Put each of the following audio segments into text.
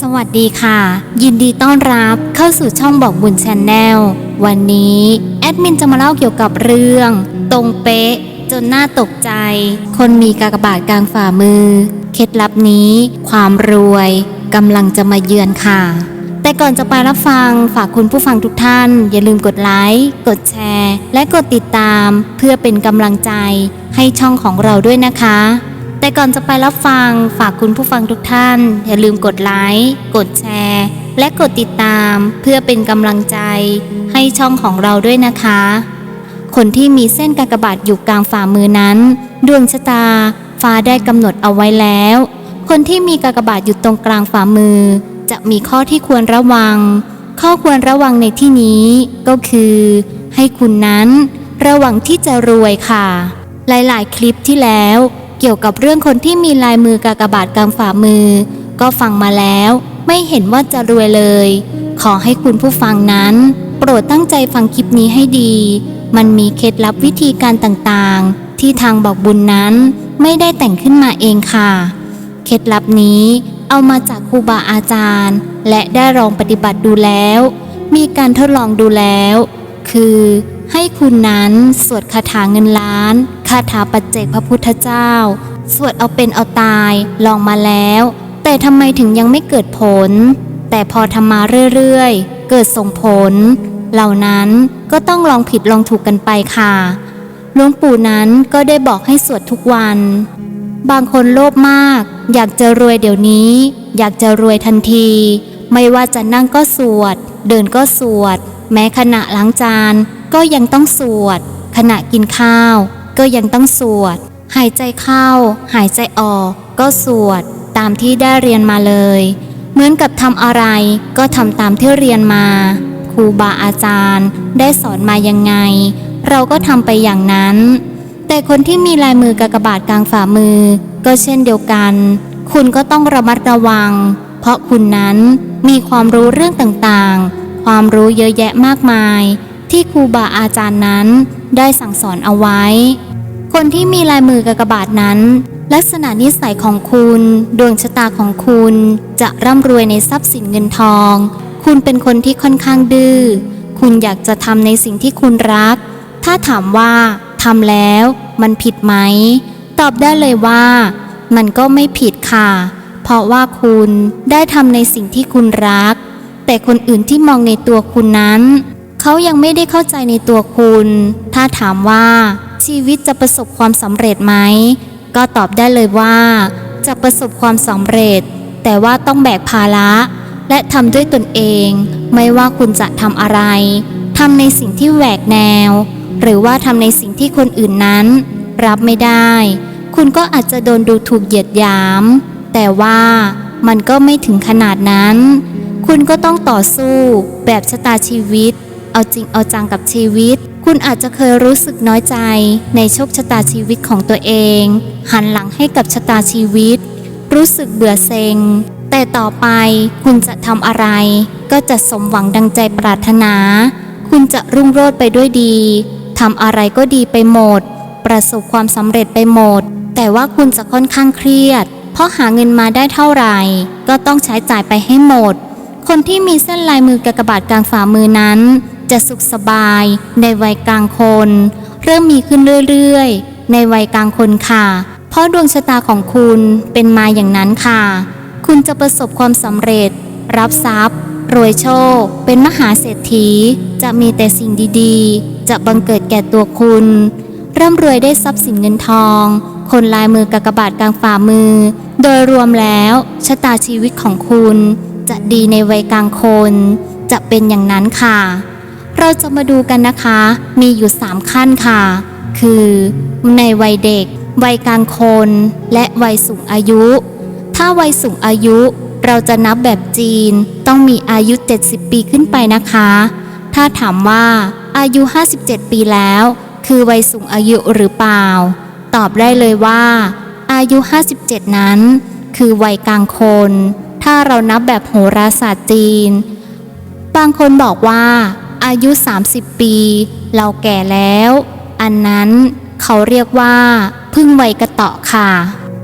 สวัสดีค่ะ ยินดีต้อนรับเข้าสู่ช่องบอกบุญชนแนลวันนี้แอดมินจะมาเล่าเกี่ยวกับเรื่อง ตรงเป๊ะ จนน่าตกใจ คนมีกากบาทกลางฝ่ามือ เคล็ดลับนี้ ความรวยกำลังจะมาเยือนค่ะ แต่ก่อนจะไปรับฟังฝากคุณผู้ฟังทุกท่าน อย่าลืมกดไลค์กดแชร์ และกดติดตาม เพื่อเป็นกำลังใจให้ช่องของเราด้วยนะคะ แต่ก่อนจะไปรับฟังฝากคุณผู้ฟังทุกท่าน อย่าลืมกดไลค์กดแชร์ และกดติดตามเพื่อเป็นกำลังใจให้ช่องของเราด้วยนะคะ คนที่มีเส้นกากบาทอยู่กลางฝ่ามือนั้น ดวงชะตา ฟ้าได้กำหนดเอาไว้แล้ว คนที่มีกากบาทอยู่ตรงกลางฝ่ามือ จะมีข้อที่ควรระวัง ข้อควรระวังในที่นี้ก็คือ ให้คุณนั้น ระวังที่จะรวยค่ะ หลายๆ คลิปที่แล้ว กี่ยวกับเรื่องคนที่มีลายมือกากบาทกลางฝ่ามือ ก็ฟังมาแล้วไม่เห็นว่าจะรวยเลย ขอให้คุณผู้ฟังนั้น โปรดตั้งใจฟังคลิปนี้ให้ดี มันมีเคล็ดลับวิธีการต่างๆ ที่ทางบอกบุญนั้นไม่ได้แต่งขึ้นมาเองค่ะ เคล็ดลับนี้เอามาจากครูบาอาจารย์ และได้ลองปฏิบัติดูแล้ว มีการทดลองดูแล้ว คือให้คุณนั้นสวดคาถาเงินล้านาถาปัจเจกพระพุทธเจ้า สวดเอาเป็นเอาตายลองมาแล้ว แต่ทำไมถึงยังไม่เกิดผล แต่พอทำมาเรื่อยๆ เกิดส่งผล เหล่านั้นก็ต้องลองผิดลองถูกกันไปค่ะหลวงปู่นั้นก็ได้บอกให้สวดทุกวัน บางคนโลภมาก อยากจะรวยเดี๋ยวนี้ อยากจะรวยทันที ไม่ว่าจะนั่งก็สวด เดินก็สวด แม้ขณะล้างจานก็ยังต้องสวด ขณะกินข้าว ก็ยังต้องสวด หายใจเข้า หายใจออก ก็สวด ตามที่ได้เรียนมาเลย เหมือนกับทำอะไรก็ทำตามที่เรียนมา ครูบาอาจารย์ ได้สอนมายังไง เราก็ทำไปอย่างนั้น แต่คนที่มีลายมือกากบาทกลางฝ่ามือ ก็เช่นเดียวกัน คุณก็ต้องระมัดระวัง เพราะคุณนั้นมีความรู้เรื่องต่างๆ ความรู้เยอะแยะมากมาย ที่ครูบาอาจารย์นั้นได้สั่งสอนเอาไว้ คนที่มีลายมือกากบาทนั้น ลักษณะนิสัยของคุณ ดวงชะตาของคุณจะร่ำรวยในทรัพย์สินเงินทอง คุณเป็นคนที่ค่อนข้างดื้อ คุณอยากจะทำในสิ่งที่คุณรัก ถ้าถามว่าทำแล้วมันผิดไหม ตอบได้เลยว่า มันก็ไม่ผิดค่ะ เพราะว่าคุณได้ทำในสิ่งที่คุณรัก แต่คนอื่นที่มองในตัวคุณนั้น เขายังไม่ได้เข้าใจในตัวคุณ ถ้าถามว่าชีวิตจะประสบความสำเร็จไหม ก็ตอบได้เลยว่า จะประสบความสำเร็จ แต่ว่าต้องแบกภาระ และทำด้วยตนเอง ไม่ว่าคุณจะทำอะไรทำในสิ่งที่แหวกแนว หรือว่าทำในสิ่งที่คนอื่นนั้น รับไม่ได้ คุณก็อาจจะโดนดูถูกเหยียดหยาม แต่ว่ามันก็ไม่ถึงขนาดนั้น คุณก็ต้องต่อสู้แบบชะตาชีวิต เอาจริงเอาจังกับชีวิต คุณอาจจะเคยรู้สึกน้อยใจในโชคชะตาชีวิตของตัวเอง หันหลังให้กับชะตาชีวิต รู้สึกเบื่อเซ็ง แต่ต่อไปคุณจะทำอะไร ก็จะสมหวังดังใจปรารถนา คุณจะรุ่งโรจน์ไปด้วยดีทำอะไรก็ดีไปหมด ประสบความสำเร็จไปหมด แต่ว่าคุณจะค่อนข้างเครียด เพราะหาเงินมาได้เท่าไหร่ ก็ต้องใช้จ่ายไปให้หมด คนที่มีเส้นลายมือกากบาทกลางฝ่ามือนั้น จะสุขสบายในวัยกลางคน เริ่มมีขึ้นเรื่อยๆ ในวัยกลางคนค่ะ เพราะดวงชะตาของคุณเป็นมาอย่างนั้นค่ะ คุณจะประสบความสำเร็จ รับทรัพย์ รวยโชค เป็นมหาเศรษฐี จะมีแต่สิ่งดีๆ จะบังเกิดแก่ตัวคุณ ร่ำรวยได้ทรัพย์สินเงินทอง คนลายมือกากบาทกลางฝ่ามือ โดยรวมแล้วชะตาชีวิตของคุณ จะดีในวัยกลางคน จะเป็นอย่างนั้นค่ะ เราจะมาดูกันนะคะ มีอยู่ 3 ขั้นค่ะ คือ ในวัยเด็ก วัยกลางคน และวัยสูงอายุ ถ้าวัยสูงอายุเราจะนับแบบจีนต้องมีอายุ 70 ปีขึ้นไปนะคะ ถ้าถามว่าอายุ 57 ปีแล้ว คือวัยสูงอายุหรือเปล่า ตอบได้เลยว่า อายุ 57 นั้น คือวัยกลางคน ถ้าเรานับแบบโหราศาสตร์จีน บางคนบอกว่า อายุ 30 ปี เราแก่แล้ว อันนั้นเขาเรียกว่า พึ่งวัยกระเตาะค่ะ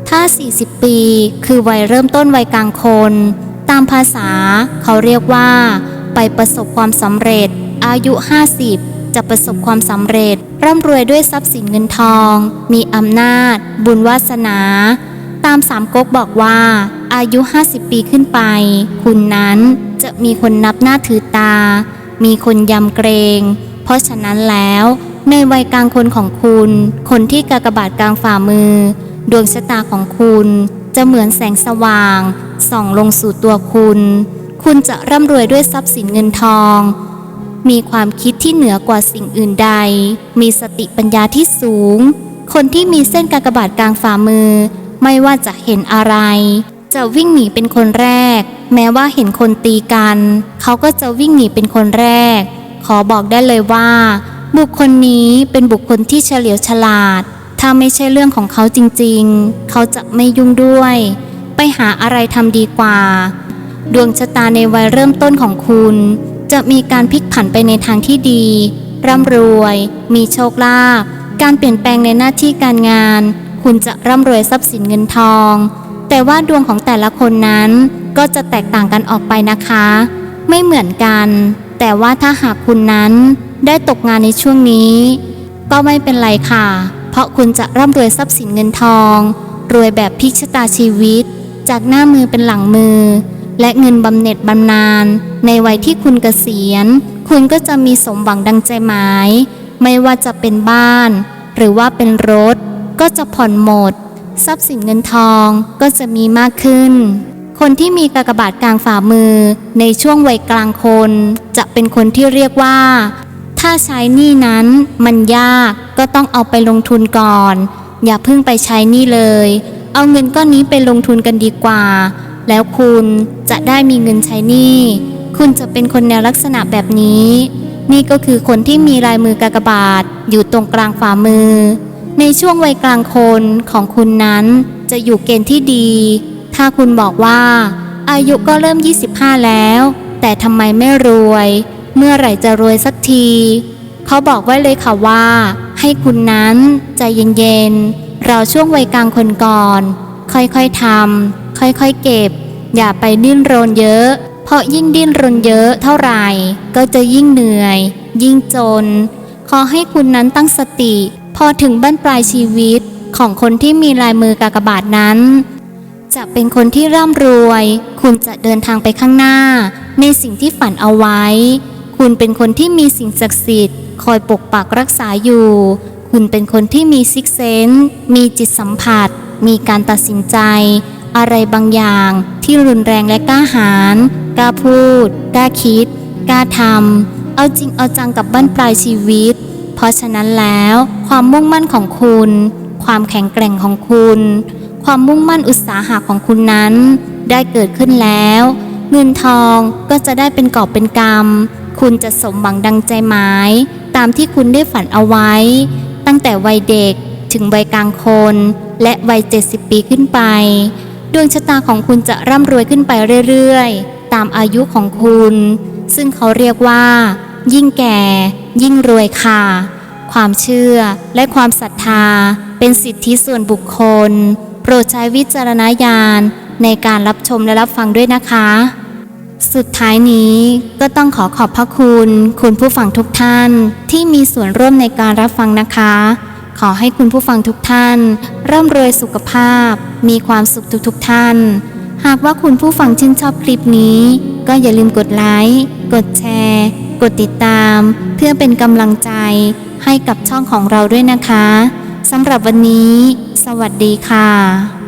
ถ้า 40 ปีคือวัยเริ่มต้นวัยกลางคน ตามภาษาเขาเรียกว่า ไปประสบความสำเร็จ อายุ 50 จะประสบความสำเร็จ ร่ำรวยด้วยทรัพย์สินเงินทอง มีอำนาจ บุญวาสนา ตามสามก๊กบอกว่า อายุ 50 ปีขึ้นไป คุณนั้นจะมีคนนับหน้าถือตา มีคนยำเกรง เพราะฉะนั้นแล้วในวัยกลางคนของคุณ คนที่กากบาทกลางฝ่ามือ ดวงชะตาของคุณจะเหมือนแสงสว่าง ส่องลงสู่ตัวคุณ คุณจะร่ำรวยด้วยทรัพย์สินเงินทอง มีความคิดที่เหนือกว่าสิ่งอื่นใด มีสติปัญญาที่สูง คนที่มีเส้นกากบาทกลางฝ่ามือ ไม่ว่าจะเห็นอะไร จะวิ่งหนีเป็นคนแรก แม้ว่าเห็นคนตีกัน เขาก็จะวิ่งหนีเป็นคนแรก ขอบอกได้เลยว่า บุคคลนี้เป็นบุคคลที่เฉลียวฉลาด ถ้าไม่ใช่เรื่องของเขาจริงๆ เขาจะไม่ยุ่งด้วย ไปหาอะไรทำดีกว่า ดวงชะตาในวัยเริ่มต้นของคุณ จะมีการพลิกผันไปในทางที่ดี ร่ำรวย มีโชคลาภการเปลี่ยนแปลงในหน้าที่การงาน คุณจะร่ำรวยทรัพย์สินเงินทอง แต่ว่าดวงของแต่ละคนนั้นก็จะแตกต่างกันออกไปนะคะ ไม่เหมือนกัน แต่ว่าถ้าหากคุณนั้นได้ตกงานในช่วงนี้ ก็ไม่เป็นไรค่ะ เพราะคุณจะร่ำรวยทรัพย์สินเงินทอง รวยแบบพลิกชะตาชีวิต จากหน้ามือเป็นหลังมือ และเงินบำเหน็จบำนาญในวัยที่คุณเกษียณ คุณก็จะมีสมหวังดังใจหมาย ไม่ว่าจะเป็นบ้าน หรือว่าเป็นรถ ก็จะผ่อนหมด ทรัพย์สินเงินทองก็จะมีมากขึ้น คนที่มีกากบาทกลางฝ่ามือในช่วงวัยกลางคน จะเป็นคนที่เรียกว่า ถ้าใช้หนี้นั้นมันยากก็ต้องเอาไปลงทุนก่อน อย่าเพิ่งไปใช้หนี้เลย เอาเงินก้อนนี้ไปลงทุนกันดีกว่า แล้วคุณจะได้มีเงินใช้หนี้ คุณจะเป็นคนแนวลักษณะแบบนี้ นี่ก็คือคนที่มีลายมือกากบาทอยู่ตรงกลางฝ่ามือ ในช่วงวัยกลางคนของคุณนั้นจะอยู่เกณฑ์ที่ดี ถ้าคุณบอกว่า อายุก็เริ่ม 25 แล้ว แต่ทำไมไม่รวย เมื่อไหร่จะรวยสักที เขาบอกไว้เลยค่ะว่า ให้คุณนั้นใจเย็นๆเราช่วงวัยกลางคนก่อน ค่อยๆทำค่อยๆเก็บ อย่าไปดิ้นรนเยอะ เพราะยิ่งดิ้นรนเยอะเท่าไหร่ ก็จะยิ่งเหนื่อย ยิ่งจน ขอให้คุณนั้นตั้งสติ อถึงบั้นปลายชีวิตของคนที่มีลายมือกากบาทนั้น จะเป็นคนที่ร่ำรวย คุณจะเดินทางไปข้างหน้า ในสิ่งที่ฝันเอาไว้ คุณเป็นคนที่มีสิ่งศักดิ์สิทธิ์ คอยปกปักรักษาอยู่ คุณเป็นคนที่มีซิกเซนส์มีจิตสัมผัส มีการตัดสินใจ อะไรบางอย่างที่รุนแรงและกล้าหาญกล้าพูด กล้าคิด กล้าทำเอาจริงเอาจังกับบั้นปลายชีวิต เพราะฉะนั้นแล้ว ความมุ่งมั่นของคุณ ความแข็งแกร่งของคุณ ความมุ่งมั่นอุตสาหะของคุณนั้น ได้เกิดขึ้นแล้ว เงินทองก็จะได้เป็นกอบเป็นกำคุณจะสมหวังดังใจหมาย ตามที่คุณได้ฝันเอาไว้ ตั้งแต่วัยเด็กถึงวัยกลางคน และวัย 70 ปีขึ้นไป ดวงชะตาของคุณจะร่ำรวยขึ้นไปเรื่อยๆ ตามอายุของคุณ ซึ่งเขาเรียกว่า ยิ่งแก่ ยิ่งรวยค่ะ ความเชื่อและความศรัทธาเป็นสิทธิส่วนบุคคล โปรดใช้วิจารณญาณในการรับชมและรับฟังด้วยนะคะ สุดท้ายนี้ก็ต้องขอขอบพระคุณ คุณผู้ฟังทุกท่านที่มีส่วนร่วมในการรับฟังนะคะ ขอให้คุณผู้ฟังทุกท่านร่ำรวยสุขภาพ มีความสุขทุกๆทท่าน หากว่าคุณผู้ฟังชื่นชอบคลิปนี้ ก็อย่าลืมกดไลค์ กดแชร์ กดติดตามเพื่อเป็นกำลังใจให้กับช่องของเราด้วยนะคะสำหรับวันนี้ สวัสดีค่ะ